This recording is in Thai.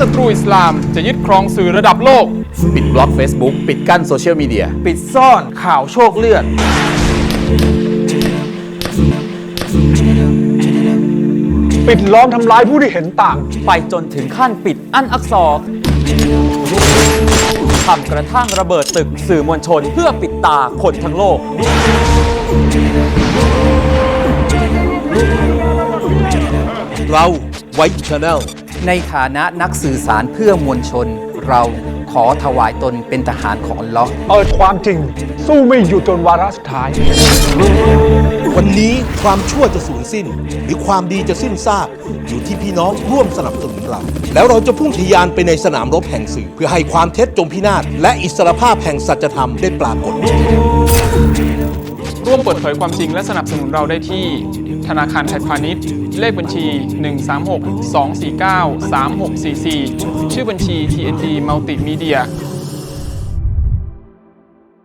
ศัตรูอิสลามจะยึดครองสื่อระดับโลก ปิดบล็อก Facebook ปิดกั้นโซเชียลมีเดีย ปิดซ่อนข่าวโชคเลือด ปิดล้อมทำร้ายผู้ที่เห็นต่าง ไปจนถึงขั้นปิดอันอักษรทำกระทั่งระเบิดตึกสื่อมวลชนเพื่อปิดตาคนทั้งโลก เราไว้ชาแนล ในฐานะนักสื่อสารเพื่อมวลชน เราขอถวายตนเป็นทหารของอัลเลอฮ์เปิดความจริง สู้ไม่หยุดจนวาระสุดท้าย วันนี้ความชั่วจะสูญสิ้น หรือความดีจะสิ้นซากอยู่ที่พี่น้องร่วมสนับสนุนเรา แล้วเราจะพุ่งทะยานไปในสนามรบแห่งสื่อ เพื่อให้ความเท็จจงพินาศและอิสรภาพแห่งสัจธรรมได้ปรากฏ ร่วมเปิดเผยความจริงและสนับสนุนเราได้ที่ ธนาคารไทยพาณิชย์ เลขบัญชี 136 249 3644 ชื่อบัญชี TNT Multimedia